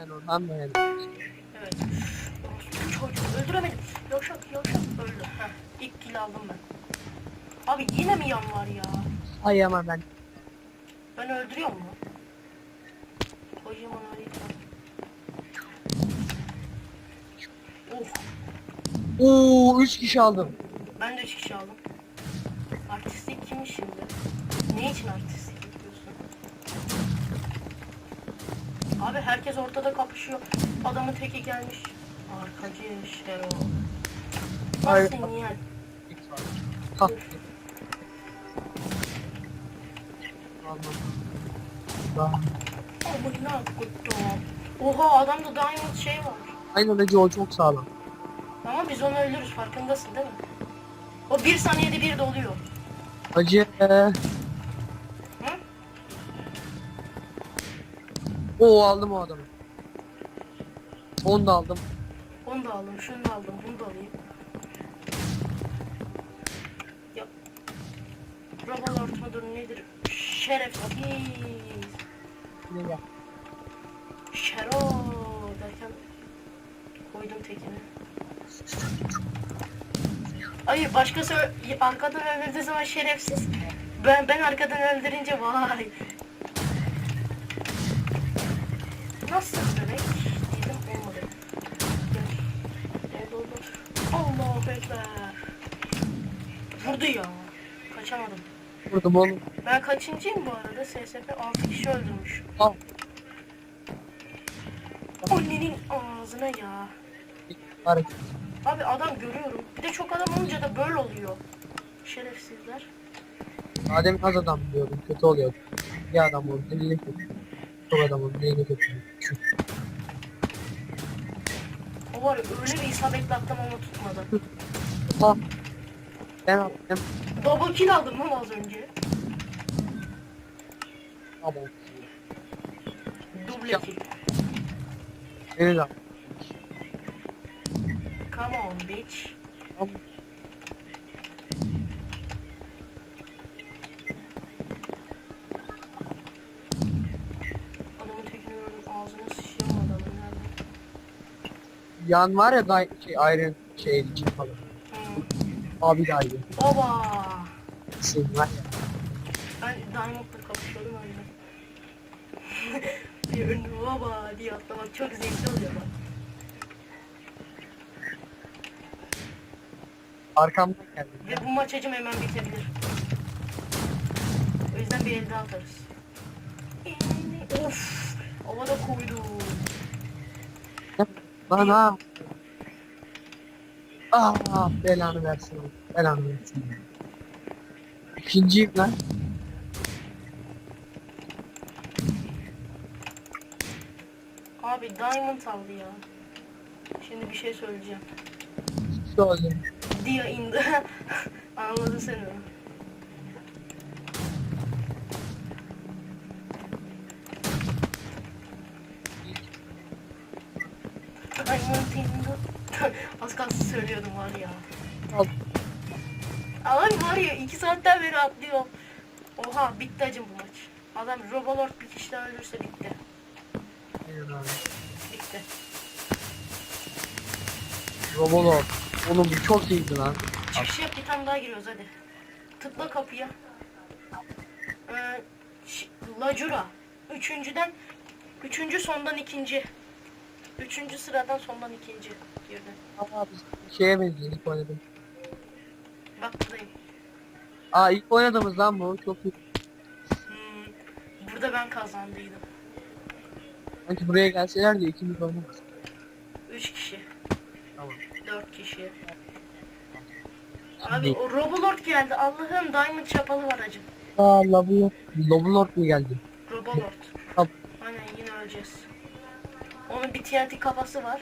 Ben ondan beğendim. Evet. Bu çocuğu öldüremedim. Yavşak yavşak öldü. Heh. İlk kill aldım ben. Abi yine mi yan var ya? Ay ama ben. Ben öldürüyor mu? Kocaman harita. Of. Oo 3 kişi aldım. Ben de 3 kişi aldım. Artistlik kimmiş şimdi? Ne için artistlik Abi herkes ortada kapışıyor. Adamın teki gelmiş. Arkacı Şero. Ay- Nasıl niye? Ha. Amına kodum. Oha adamda diamond şey var. Aynen Ece o çok sağlam. Ama biz onu öldürürüz farkındasın değil mi? O bir saniyede bir doluyor. Acı. Oo aldım o adamı. Onu da aldım. Onu da aldım, şunu da aldım, bunu da alayım. Ya. Robalort mudur nedir? Şerefsiz. Yine gel. Şero derken koydum tekini. Hayır başkası arkadan öldürdüğü zaman şerefsiz. Ben ben arkadan öldürünce vay. Nasıl demek? Dedim olmadı. Gel doldur. Allahu ekber. Vurdu ya. Kaçamadım. Vurdum oğlum. Ben kaçıncıyım bu arada? SSP 6 kişi öldürmüş. Al. Annenin ağzına ya. Hareket. Abi adam görüyorum. Bir de çok adam olunca da böyle oluyor. Şerefsizler. Adem az adam diyordum. Kötü oluyor. Bir adam oldu. Niye kötü? Çok adam oldu. Niye kötü? Şu. O var ya öyle bir isabetli attım ama tutmadı. Ah. Ben attım. Double kill aldım lan az önce. Tamam. Double kill. Beni de al. Come on bitch. Tamam. Yan var ya da şey ayrı şey için falan. Abi de ayrı. Baba. Şey var ya. Ben Diamond'la kapışıyordum öyle. bir önüne baba diye atlamak çok zevkli oluyor bak. Arkamdan geldi. Ve bu maç acım hemen bitebilir. O yüzden bir elde atarız. Of! Havada koydu. Lan ha. Ah belanı versin. Belanı versin. İkinciyim lan. Abi Diamond aldı ya. Şimdi bir şey söyleyeceğim. Oldu. Dia indi. Anladın sen onu. Var ya. Al. Abi var ya iki saatten beri atlıyor. Oha bitti acım bu maç. Adam Robolord bir kişi daha ölürse bitti. Aynen abi. Bitti. Robolo. Oğlum bu çok iyiydi lan. Çıkış yap bir tane daha giriyoruz hadi. Tıkla kapıya. Ee, Lacura. Üçüncüden, üçüncü sondan ikinci. Üçüncü sıradan sondan ikinci girdi. Ama biz şeye benziyor ilk oynadım. Bak buradayım. Aa ilk oynadığımız lan bu çok iyi. Hmm, burada ben kazandıydım. Sanki buraya gelseler de ikimiz oynamaz. Üç kişi, Tamam. dört kişi. Abi o Robolord geldi. Allah'ım Diamond çapalı var acım. Aa Lobu. Lobulord mu geldi? Robolord. Tamam. Aynen yine öleceğiz. Onun bir TNT kafası var.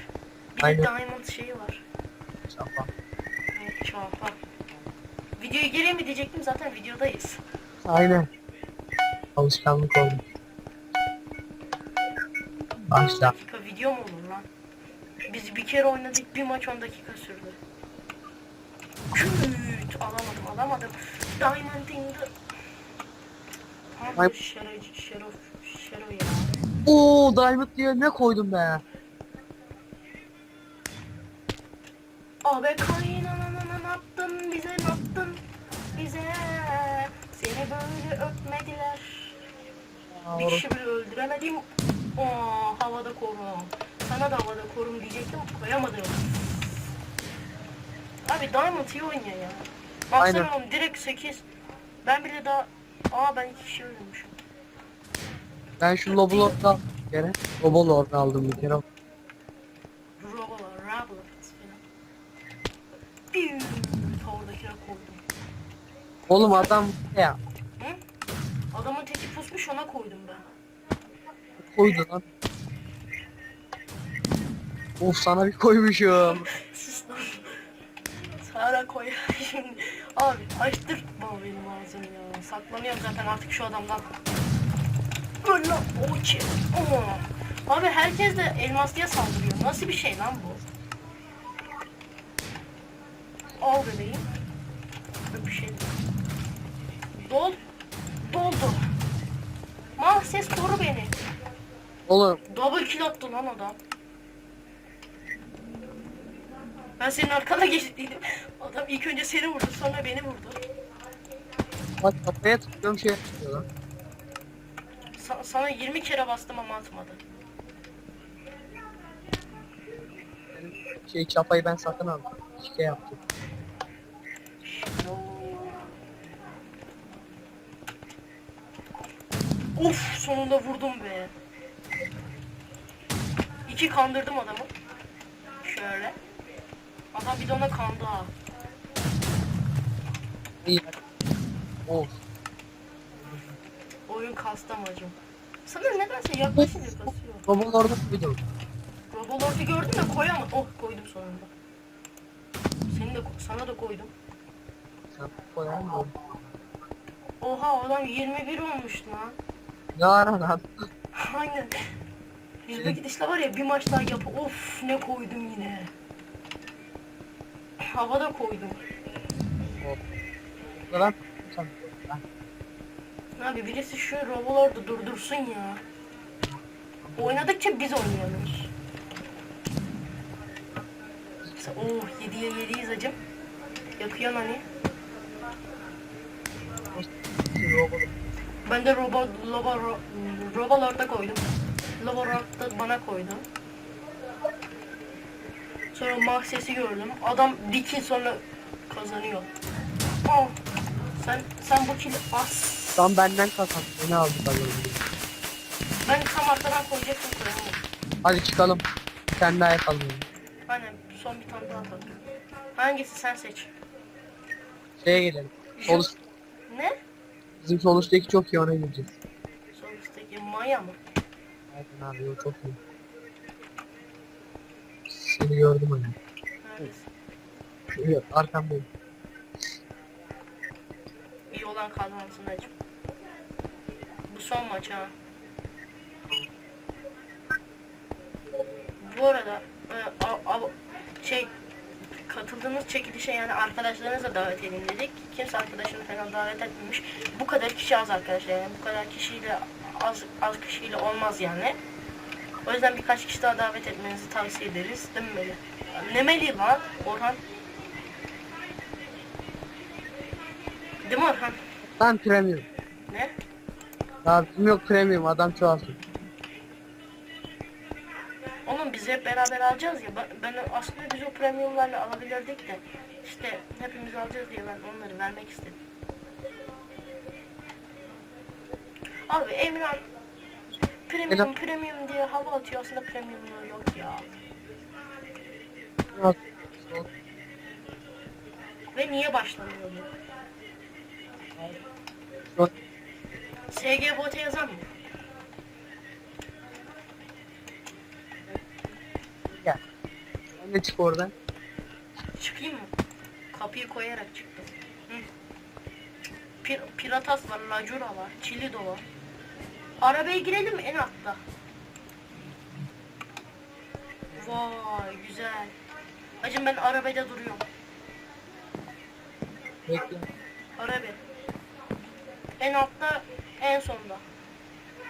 Bir Aynen. de Diamond şeyi var. Şafa. Evet, çarpar. Videoyu geri mi diyecektim zaten videodayız. Aynen. Alışkanlık oldu. 10 Başla. dakika video mu olur lan? Biz bir kere oynadık bir maç 10 dakika sürdü. Küt alamadım alamadım. Diamond in the... Şero, Şero, Şero ya. Oo Diamond diye ne koydum be? Abi kaynanana ne yaptın bize ne yaptın bize. Seni böyle öpmediler. Aa, bir kişi bile öldüremedim. Oo, havada korum sana da havada korum diyecektim koyamadım. Abi Diamond iyi oynuyor ya. Baksana Aynen. oğlum direkt 8 ben bile daha aa ben iki kişi öldürmüşüm Ben şu Lobolord'da aldım bir kere. Lobolord aldım bir kere. Koydum. Oğlum adam ne ya? Hı? Adamın teki pusmuş ona koydum ben. Koydu lan. Of sana bir koymuşum. Sus lan. Sana koy şimdi. Abi açtırtma benim ağzımı ya. Saklanıyorum zaten artık şu adamdan. Böyle oçi. Oo. Abi herkes de elmaslıya saldırıyor. Nasıl bir şey lan bu? Al bebeğim. Şey. Dol. Doldu. Mal ses koru beni. Oğlum Double kill attı lan adam. Ben senin arkana geçtiydim. Adam ilk önce seni vurdu sonra beni vurdu. bak kafaya tıklıyorum şey yapıyor lan. Sa- sana 20 kere bastım ama atmadı. Şey çapayı ben satın aldım. Şike yaptım. Of sonunda vurdum be. İki kandırdım adamı. Şöyle. Adam bir de ona kandı ha. İyi. Of. Oyun kastı amacım. Sana nedense yaklaşınca kasıyor. Lobolord'da koydum. Robolord'u gördüm de koyamadım. Oh koydum sonunda. Seni de sana da koydum. Sen mı? Oha adam 21 olmuş lan. Ara lan? Aynen. Yüzme gidişle var ya bir maç daha yap. Of ne koydum yine. Havada koydum. Lan. Sen. Abi birisi şu Robolord'u durdursun ya. Oynadıkça biz oynuyoruz. Oh 7'ye 7'yiz acım. Yakıyorsun hani. Ben de Robo, Lobo, Ro, Robolord'a koydum. Robolord'da bana koydu. Sonra Mahses'i gördüm. Adam kill sonra kazanıyor. Oh. Sen sen bu kill as. Tam benden kazandı. Beni aldı bakalım. Ben tam arkadan koyacaktım koyamadım. Hadi çıkalım. Tane daha yapalım. Aynen son bir tane daha atalım. Hangisi sen seç. Şeye gelelim. Sol üst- Ne? bizim sol üstteki çok iyi ona gireceğiz. Son üstteki Maya mı? Aynen abi o çok iyi. Seni gördüm hani. Neredesin? Yok arkamdayım. Olan kazansın acım. Bu son maç ha. Bu arada e, a- a- şey katıldığınız çekilişe yani arkadaşlarınızla davet edin dedik. Kimse arkadaşını falan davet etmemiş. Bu kadar kişi az arkadaşlar yani bu kadar kişiyle az az kişiyle olmaz yani. O yüzden birkaç kişi daha davet etmenizi tavsiye ederiz. Değil mi Melih? Ne Melih lan Orhan? Değil mi Orhan? Ben premium. Ne? Bizim yok premium adam çoğalsın. Oğlum biz hep beraber alacağız ya. Ben, aslında biz o premiumlarla alabilirdik de işte hepimiz alacağız diye ben onları vermek istedim. Abi Emran premium premium diye hava atıyor aslında premiumluğu yok ya. Ve niye başlamıyor bu? SG bota yazan mı? Gel. Sen de çık oradan. Çıkayım mı? Kapıyı koyarak çıktım. Hı. Pir Piratas var, Lacura var, Çilido var. Arabaya girelim en altta? Vay güzel. Hacım ben arabada duruyorum. Bekle. Araba. En altta en sonda.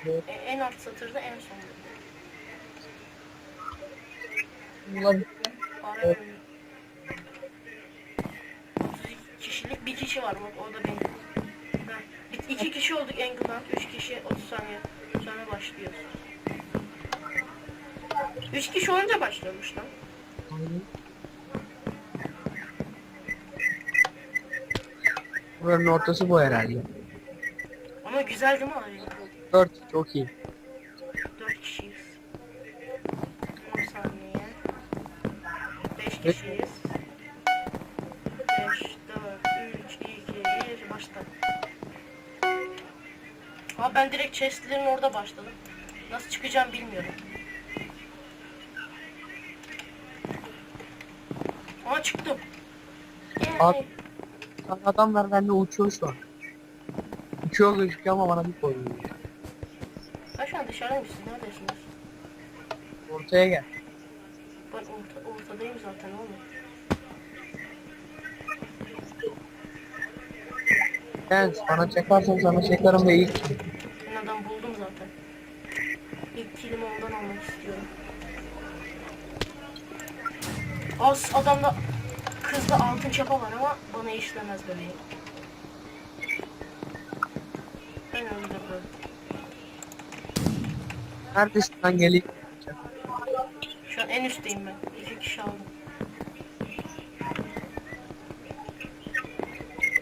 Evet. En alt satırda en son. Bunlar Ara Evet. bölümü. 32 kişilik bir kişi var bak o da benim. Ha, bir- iki kişi olduk England. Üç kişi 30 saniye sonra başlıyor. Üç kişi olunca başlıyormuş lan. Buranın ortası bu herhalde. Güzel değil mi abi? 4 çok iyi. 4 kişiyiz. 10 saniye. 5 kişiyiz. 5, 4, 3, 2, 1, başla. Abi ben direkt chestlerin orada başladım. Nasıl çıkacağım bilmiyorum. Aa çıktım. Abi. Yay. Sen adam ver bende uçuyor şu an. Uçuyor gözüküyor ama bana bir koyuyor. Ben şu an dışarıdayım siz neredesiniz? Ortaya gel. Ben orta, ortadayım zaten oğlum. Ben bana çekersen sana çekerim ve ilk. Ben adam buldum zaten. İlk kilimi ondan almak istiyorum. Az adamda kızda altın çapa var ama bana işlemez bebeğim. Ben öldürdüm. Neredesin lan geleyim. Şu an en üstteyim ben. İki kişi aldım.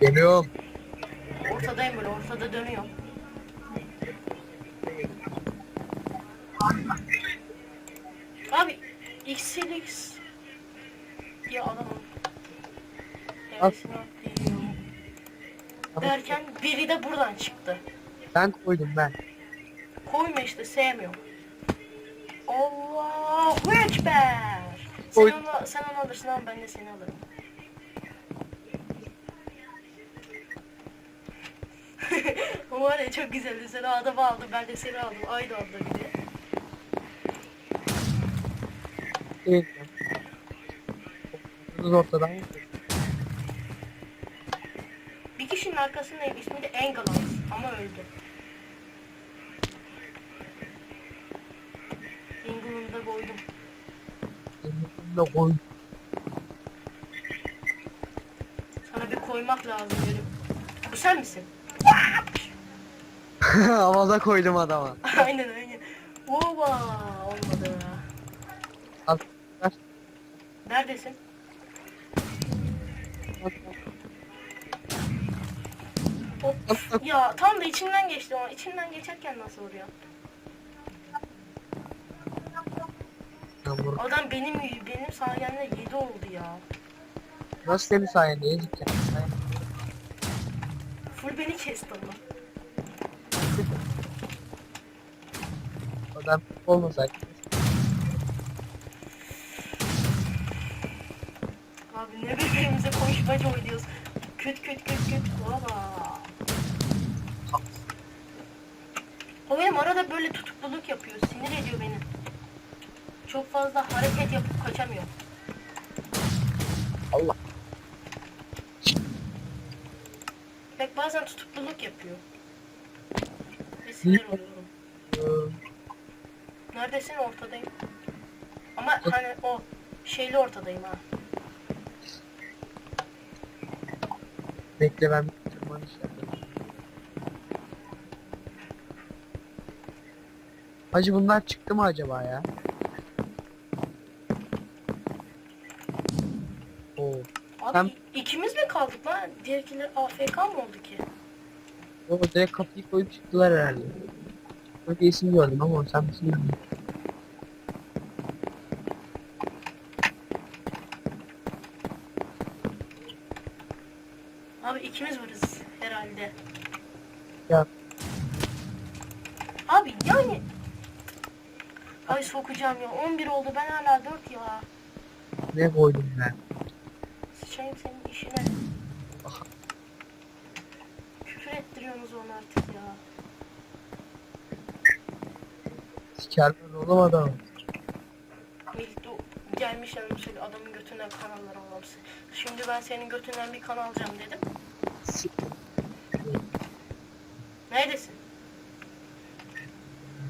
Geliyorum. Ortadayım böyle ortada dönüyorum. Abi XLX diye adamım. Atlayıyor. Derken biri de buradan çıktı. Ben koydum ben. Koyma işte sevmiyorum. Allahu Ekber. Sen Koy- onu, sen onu alırsın ama ben de seni alırım. o var ya çok güzeldi. Sen o adamı aldın ben de seni aldım. Aynı anda bir de. Değil. Ortadan? Bir kişinin arkasındayım. İsmi de Engelans ama öldü. Koydum. Elimde koy. Sana bir koymak lazım dedim. Bu sen misin? Havada koydum adama. aynen aynen. Oba olmadı. Al. Ver. Neredesin? Hop. Ya tam da içinden geçti ama içinden geçerken nasıl vuruyor? Ben vur- Adam benim benim sayemde 7 oldu ya. Nasıl senin sayende yedik ya. Full beni kesti ama. Adam olmasaydı. Abi ne birbirimize koşmaca oynuyoruz. Köt köt köt köt. Baba. O benim arada böyle tutukluluk yapıyor. Sinir ediyor beni. Çok fazla hareket yapıp kaçamıyor. Allah. Bak bazen tutukluluk yapıyor. Ve sinir oluyorum. Neredesin? Ortadayım. Ama hani o şeyli ortadayım ha. Bekle ben bir tırmanış yapayım. Hacı bunlar çıktı mı acaba ya? Oo. İ- ikimiz mi kaldık lan? Diğerkiler AFK mı oldu ki? O direkt kapıyı koyup çıktılar herhalde. Öyle isim gördüm ama sen misin bilmiyorum. Abi ikimiz varız herhalde. Ya Abi yani... Ay sokacağım ya. 11 oldu ben hala 4 ya. ne koydum ben? Sıçayım senin işine. Aha. Küfür ettiriyorsunuz onu artık ya. Sikerler oğlum adam. De gelmiş yanım şöyle adamın götünden kanallar almışsın. Şimdi ben senin götünden bir kan alacağım dedim. Neredesin?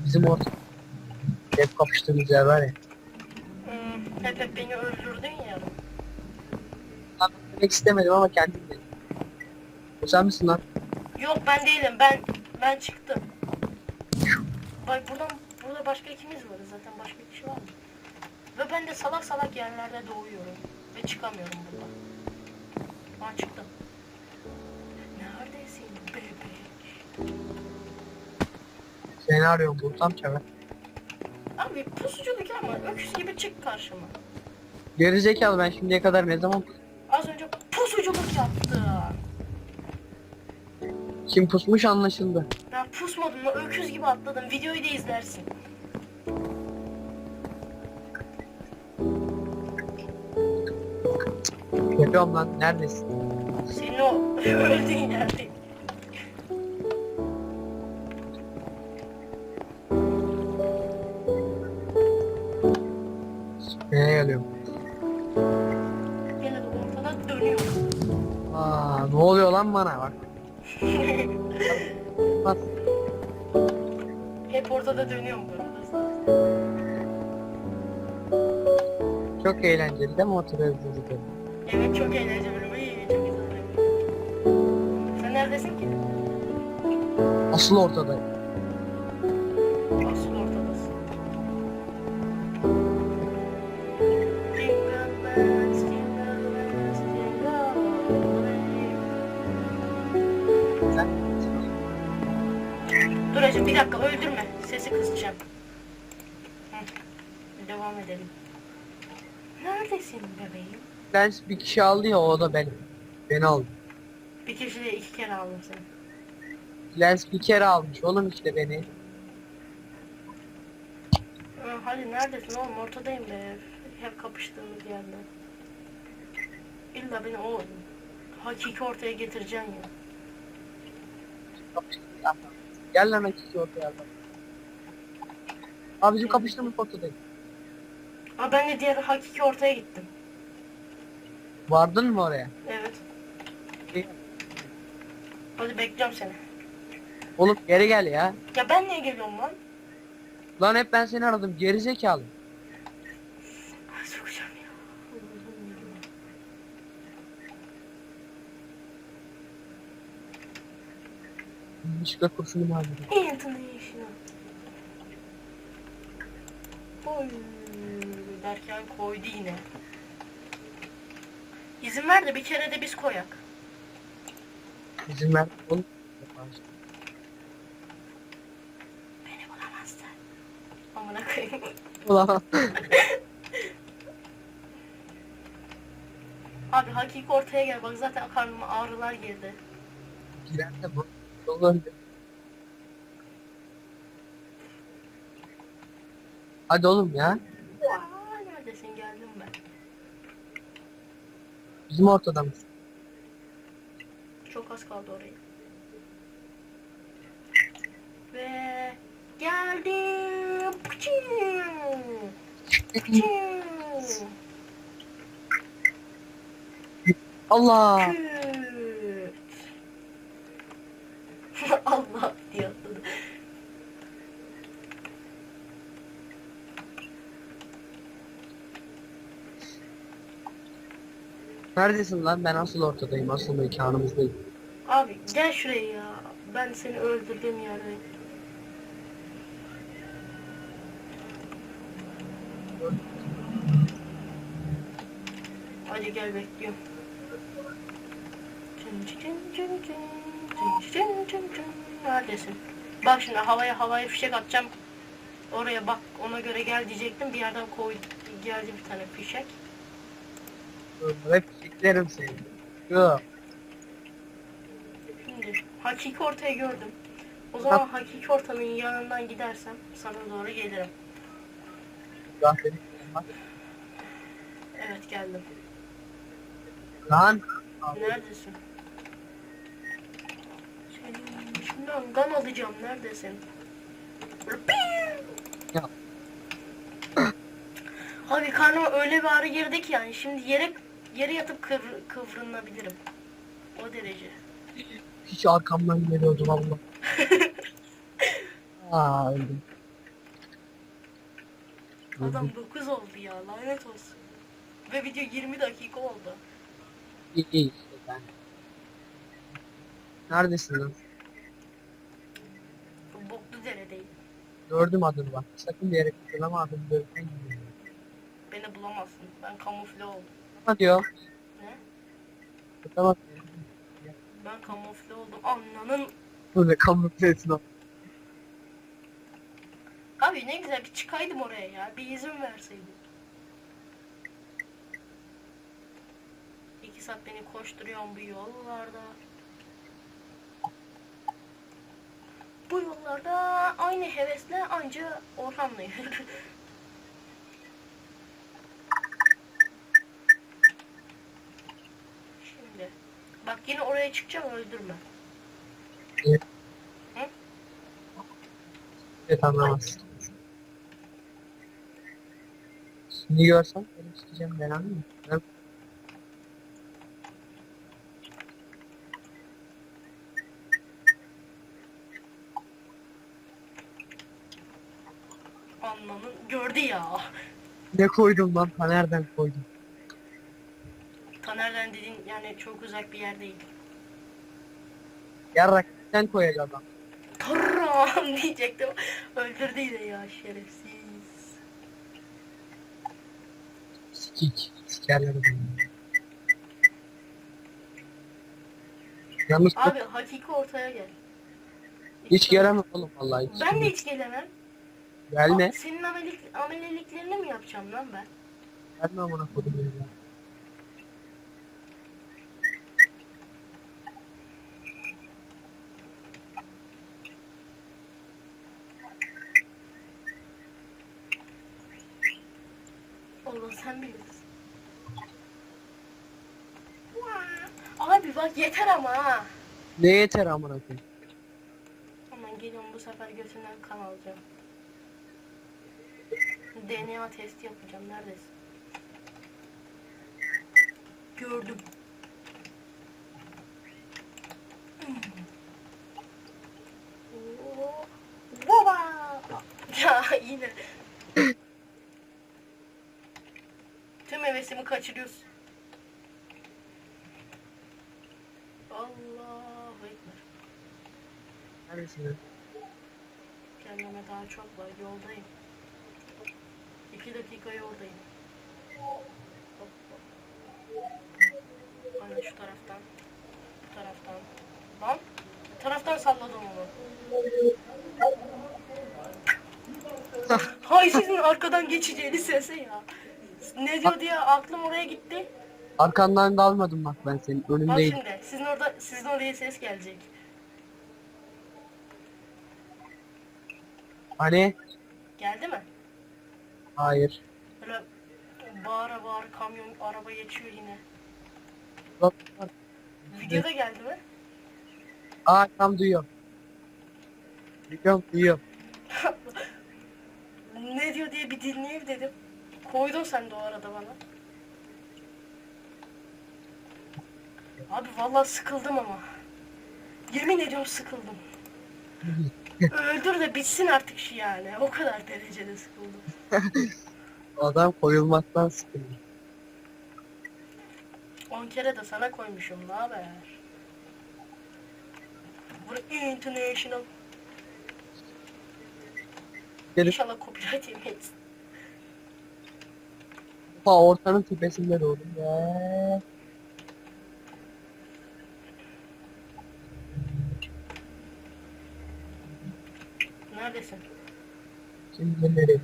Bizim orta. Hep kapıştığımız yer var ya. Hmm, hep hep beni. Ben demek istemedim ama kendim dedim. Sen misin lan? Yok ben değilim. Ben ben çıktım. Bak buradan burada başka ikimiz varız zaten başka kişi var mı? Ve ben de salak salak yerlerde doğuyorum ve çıkamıyorum buradan. Ben çıktım. Neredesin bebek? Seni arıyorum bulsam çabuk. Abi pusuculuk ama öküz gibi çık karşıma. Gerizekalı ben şimdiye kadar ne zaman Az önce pusuculuk yaptı. kim pusmuş anlaşıldı. Ben pusmadım lan öküz gibi atladım. Videoyu da izlersin. Yapıyorum lan neredesin? Senin o öldüğün yerde. Nereye geliyorum? Aa ne oluyor lan bana bak. Bak. Hep ortada dönüyorum bu arada. Çok eğlenceli değil mi o tür hızlı Evet çok eğlenceli. Uy, çok güzel. Sen neredesin ki? Asıl ortada. Bir dakika öldürme. Sesi kısacağım. Hı. Devam edelim. Neredesin bebeğim? Lens bir kişi aldı ya o da benim. Beni aldı. Bir kişi de iki kere aldım seni. Lens bir kere almış oğlum işte beni. Hı, hadi neredesin oğlum ortadayım be. Hep kapıştığımız yerde. İlla beni o hakiki ortaya getireceksin ya. Gel lan hakiki ortaya bak. Abicim kapıştığımız ortadayım. Aa ben de diğer hakiki ortaya gittim. Vardın mı oraya? Evet. Hadi bekliyorum seni. Oğlum geri gel ya. Ya ben niye geliyorum lan? Lan hep ben seni aradım gerizekalı. Ay sokacağım ya. Başka kurşunum var. Anthony şunu. Oy. Derken koydu yine. İzin ver de bir kere de biz koyak. İzin ver. Oğlum. Beni bulamazsın. Amına koyayım. Ulan. Abi hakiki ortaya gel bak zaten karnıma ağrılar girdi. Giren de bu. Öldü. Hadi oğlum ya. Aa, neredesin geldim ben. Bizim ortada mısın? Çok az kaldı oraya. Ve geldim. Pıçın. Pıçın. Allah. Küt. Allah diye atladı. Neredesin lan? Ben asıl ortadayım. Asıl mekanımızdayım. Abi gel şuraya ya. Ben seni öldürdüğüm yerdeyim. Hadi gel bekliyorum. Cın cın cın cın cın cın cın cın. Neredesin? Bak şimdi havaya havaya fişek atacağım. Oraya bak ona göre gel diyecektim. Bir yerden koy geldi bir tane fişek. Hep çekerim seni. Yok. Şimdi hakiki ortaya gördüm. O zaman hakiki ortamın yanından gidersem sana doğru gelirim. Gaferi. Evet geldim. Lan. Neredesin? Senin şimdiden gan alacağım. Neredesin? Ya. Abi karnıma öyle bir ağrı girdi ki yani şimdi yere yere yatıp kıvr, kıvrılabilirim. O derece. Hiç arkamdan geliyordu valla. Aa öldüm. Adam 9 oldu ya lanet olsun. Ve video 20 dakika oldu. İyi iyi işte ben. Neredesin lan? Boklu deredeyim. Gördüm adını bak. Sakın bir yere kıpırdama adını dövmen gibi. Beni bulamazsın. Ben kamufle oldum. Ne diyor? Ne? Kıpırdama. Ben kamufle oldum. Anlanın. Böyle kamufle etsin o. Abi ne güzel bir çıkaydım oraya ya. Bir izin verseydin. İki saat beni koşturuyorsun bu yollarda. Bu yollarda aynı hevesle anca Orhan'la yürür. Şimdi. Bak yine oraya çıkacağım öldürme. Evet anlamaz. Şimdi görsem beni sikeceğim ben anladın mı? Ben Anlamın gördü ya. ne koydum lan? Ha nereden koydum? Taner'den dediğin yani çok uzak bir yer değil. Yarrak sen koyacağım adam. Tarram diyecektim. Öldürdü yine ya şerefsiz. Sikik. Sikerler adamı. Yalnız Abi hakiki ortaya gel. hiç gelemem oğlum vallahi. Hiç Ben de hiç gelemem. Gelme. Aa, Senin amelik, ameleliklerini mi yapacağım lan ben? Gelme amına kodum ya. Allah sen bilirsin. Abi bak yeter ama ha. Ne yeter amına koyayım. Aman geliyorum bu sefer götünden kan alacağım. DNA testi yapacağım. Neredesin? Gördüm. Baba! Ya yine. Tüm hevesimi kaçırıyorsun. Allahu Ekber. Neredesin? Kendime daha çok var. Yoldayım. İki dakika yoldayım. Hop, hop. Aynen şu taraftan. Bu taraftan. Lan. Bu taraftan salladım onu. Hay sizin arkadan geçeceğini sese ya. Ne diyor diye aklım oraya gitti. Arkandan dalmadım bak ben senin Bak önündeydim. şimdi sizin orada sizin oraya ses gelecek. Hani? Geldi mi? Hayır. Böyle bağıra bağıra kamyon araba geçiyor yine. Bak, bak. Videoda geldi mi? Aa tam duyuyorum. Duyuyorum duyuyorum. ne diyor diye bir dinleyeyim dedim. Koydun sen de o arada bana. Abi vallahi sıkıldım ama. Yemin ediyorum sıkıldım. Öldür de bitsin artık şu yani. O kadar derecede sıkıldım. Adam koyulmaktan sıkıldı. 10 kere de sana koymuşum. Ne haber? Bu international. Gelip İnşallah copyright yemeyiz. Ta ortanın tepesinde doğdum ya. Neredesin? Şimdi nereye?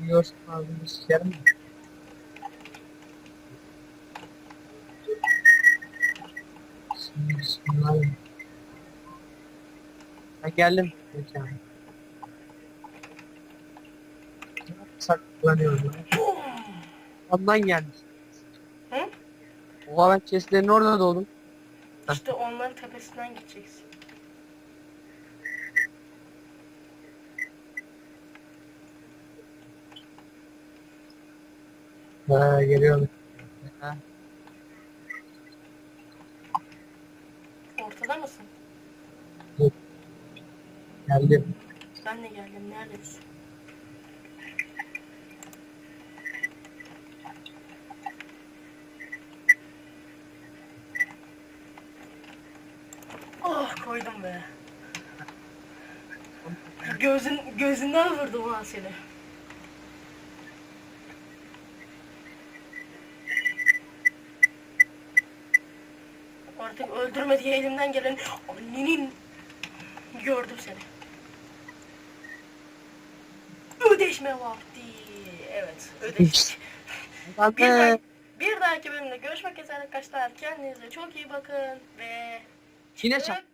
Biliyorsun ağzını sikerim mi? Şimdi bismillah. Ben geldim. Mekana. Saklanıyorum. Ondan gelmiş. Hı? Oha ben chestlerin orada doğdum. İşte onların tepesinden gideceksin. Ha geliyorum. Ha. Ortada mısın? Geldim. Ben de geldim. Neredesin? Oh koydum be. Gözün gözünden vurdum ha seni. Artık öldürme diye elimden gelen annenin gördüm seni. Ödeşme vakti. Evet, ödeştik. Bir, dahaki, bir dahaki bölümde görüşmek üzere arkadaşlar. Kendinize çok iyi bakın ve yine çak.